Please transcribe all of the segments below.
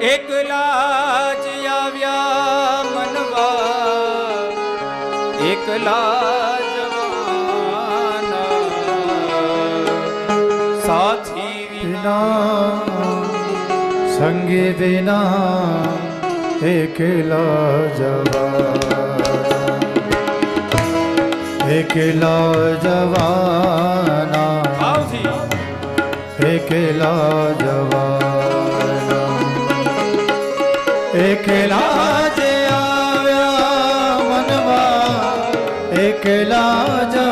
એકલા જ આવ્યા મનવા. એકલા જવાના સાથી વિના સંગી વિના એકલા જવા એકલા જવાના એકલા જવાના એકલા જે આવ્યા મનવા એકલા જવાના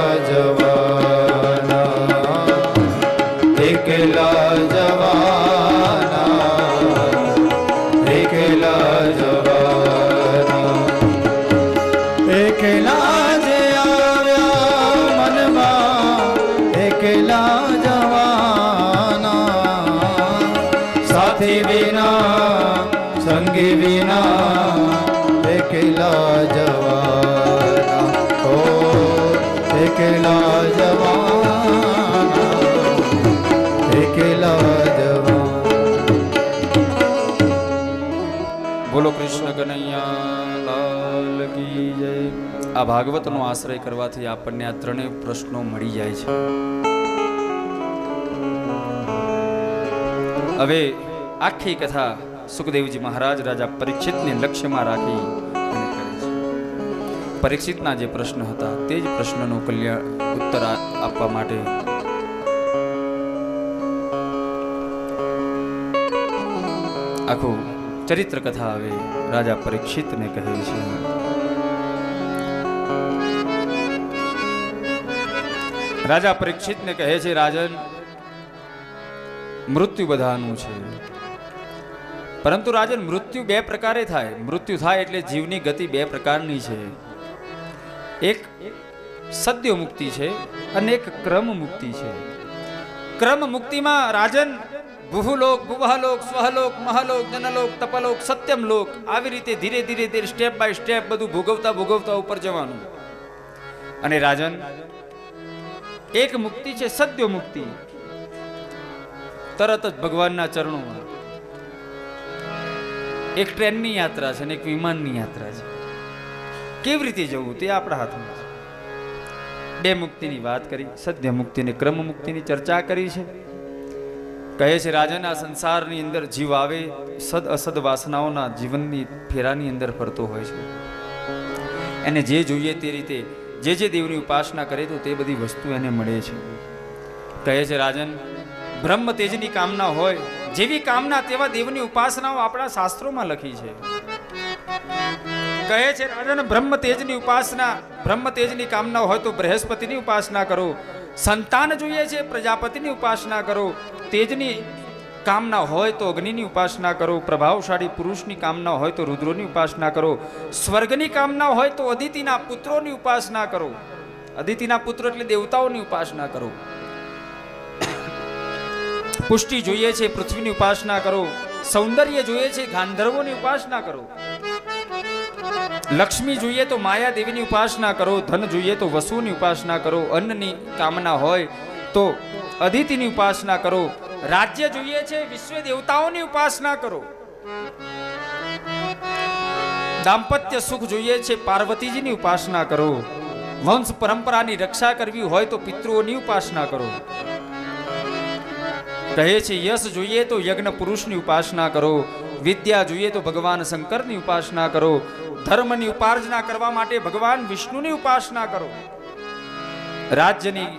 એકલા એકલા જવાના બોલો કૃષ્ણ કનૈયા કી જય. આ ભાગવતનો આશ્રય કરવાથી આપણને આ ત્રણેય પ્રશ્નો મળી જાય છે. હવે આખી કથા સુખદેવજી મહારાજ રાજા પરીક્ષિતને લક્ષ્યમાં રાખી પરીક્ષિતના જે પ્રશ્ન હતા, તે જ પ્રશ્નનો કલ્યાણ ઉત્તર આપવા માટે આખું ચરિત્ર કથા આવે રાજા પરીક્ષિતને કહે છે. રાજા પરીક્ષિતને કહે છે, રાજન, મૃત્યુ બધાનું છે. પરંતુ રાજન, મૃત્યુ બે પ્રકારે થાય. મૃત્યુ થાય એટલે જીવની ગતિ બે પ્રકારની છે. એક સદ્ય મુક્તિ છે અને એક ક્રમ મુક્તિ છે. ક્રમ મુક્તિમાં રાજન ભુહલોક ભુવહલોક સ્વહલોક, મહાલોક, જનલોક, તપલોક, સત્યમ લોક આવી રીતે ધીરે ધીરે ધીરે સ્ટેપ બાય સ્ટેપ બધું ભોગવતા ભોગવતા ઉપર જવાનું. અને રાજન એક મુક્તિ છે, સદ્ય મુક્તિ. તરત જ ભગવાનના ચરણોમાં. એક ટ્રેનની યાત્રા છે અને એક વિમાનની યાત્રા છે. કેવી રીતે જવું તે આપણા હાથમાં છે. બે મુક્તિની વાત કરી, સદ્ય મુક્તિની ક્રમ મુક્તિની ચર્ચા કરી છે. કહે છે, રાજાના સંસારની અંદર જીવ આવે, સદ અસદ વાસનાઓના જીવનની ફેરાની અંદર ફરતો હોય છે. એને જે જોઈએ તે રીતે, જે જે દેવની ઉપાસના કરે તો તે બધી વસ્તુ એને મળે છે. કહે છે, રાજન, બ્રહ્મ તેજની કામના હોય, જેવી કામના તેવા દેવની ઉપાસનાઓ આપણા શાસ્ત્રોમાં લખી છે. કહે છે, રાજન બ્રહ્મ તેજની ઉપાસના, બ્રહ્મ તેજની કામના હોય તો બૃહસ્પતિની ઉપાસના કરો. સંતાન જોઈએ છે, પ્રજાપતિની ઉપાસના કરો. તેજની કામના હોય તો અગ્નિની ઉપાસના કરો. પ્રભાવશાળી પુરુષની કામના હોય તો રુદ્રોની ઉપાસના કરો. સ્વર્ગની કામના હોય તો અદિતિના પુત્રોની ઉપાસના કરો. અદિતિના પુત્ર એટલે દેવતાઓની ઉપાસના કરો. પુષ્ટિ જોઈએ છે, પૃથ્વીની ઉપાસના કરો. સૌંદર્ય જોઈએ છે, ગાંધર્વોની ઉપાસના કરો. લક્ષ્મી જોઈએ તો માયા ઉપાસના કરો, ધન જોઈએ તો વસુની ઉપાસના કરો, અન્નની કામના હોય તો અદિતિની ઉપાસના કરો, રાજ્ય જોઈએ છે, વિશ્વ દેવતાઓની ઉપાસના કરો. દાંપત્ય સુખ જોઈએ છે, પાર્વતીજીની ઉપાસના કરો. વંશ પરંપરાની રક્ષા કરવી હોય તો પિતૃઓની ઉપાસના કરો. કહે છે, યશ જોઈએ તો યજ્ઞ પુરુષની ઉપાસના કરો. વિદ્યા જોઈએ તો ભગવાન શંકરની ઉપાસના કરો. ધર્મની ઉપાર્જના કરવા માટે ભગવાન વિષ્ણુની ઉપાસના કરો. રાજ્યની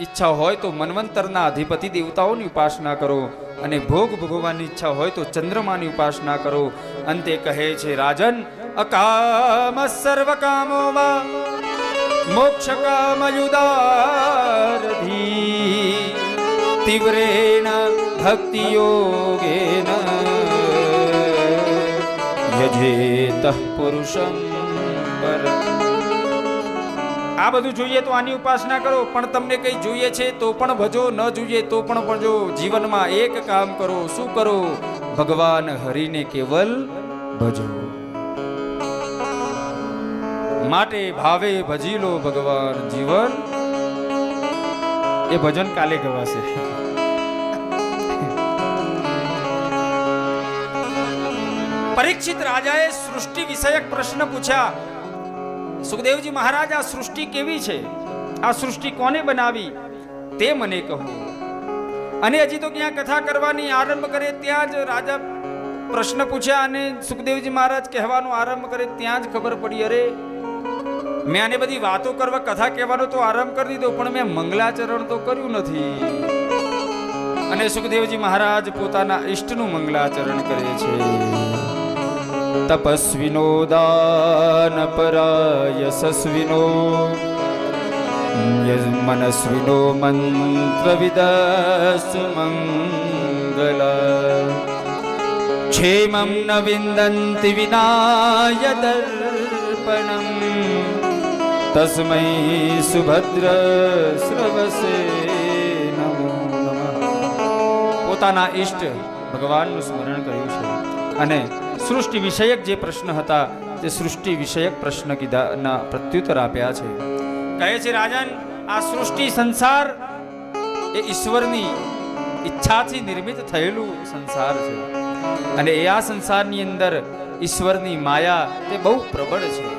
ઈચ્છા હોય તો મન્વંતરના અધિપતિ દેવતાઓની ઉપાસના કરો અને ભોગ ભોગવવાની ઈચ્છા હોય તો ચંદ્રમાની ઉપાસના કરો. અંતે કહે છે, રાજન, અકામ સર્વ કામોમાં મોક્ષ કામયુદારધી તીવ્રેણ ભક્તિ યોગેન યજેત પુરુષમ આ બધું જોઈએ તો આની ઉપાસના કરો, પણ તમને કંઈ જોઈએ છે તો પણ ભજો, ન જોઈએ તો પણ ભજો. જીવનમાં એક કામ કરો, શું કરો? ભગવાન હરિને કેવલ ભજો. માટે ભાવે ભજી લો ભગવાન જીવન. એ ભજન કાલે ગવાશે. પરીક્ષિત રાજાએ સૃષ્ટિ વિષયક પ્રશ્ન પૂછ્યા, સુખદેવજી મહારાજ, આ સૃષ્ટિ કેવી છે? આ સૃષ્ટિ કોને બનાવી? તે મને કહો. અને હજી તો ક્યાં કથા કરવાની આરંભ કરે ત્યાં જ રાજા પ્રશ્ન પૂછ્યા અને સુખદેવજી મહારાજ કહેવાનો આરંભ કરે ત્યાં જ ખબર પડી, અરે, મેં આને બધી વાતો કરવા, કથા કહેવાનો તો આરંભ કરી દીધો, પણ મેં મંગલાચરણ તો કર્યું નથી. અને સુખદેવજી મહારાજ પોતાના ઈષ્ટનું મંગલાચરણ કરે છે. તપસ્વિનો દાનપરા યશસ્વિનો મનસ્વિનો મંત્રવિદસ્સુ મંગલ ક્ષેમં ન વિંદન્તિ વિનાય દર્પણમ તસ્મૈ સુભદ્ર નમઃ પોતાના ઈષ્ટ ભગવાનનું સ્મરણ કર્યું છે અને સૃષ્ટિ વિષયક જે પ્રશ્ન હતા, તે સૃષ્ટિ વિષયક પ્રશ્ન કીધાના પ્રત્યુત્તર આપ્યા છે. કહે છે, રાજન, આ સૃષ્ટિ સંસાર એ ઈશ્વરની ઈચ્છાથી નિર્મિત થયેલું સંસાર છે. અને એ આ સંસારની અંદર ઈશ્વરની માયા, તે બહુ પ્રબળ છે.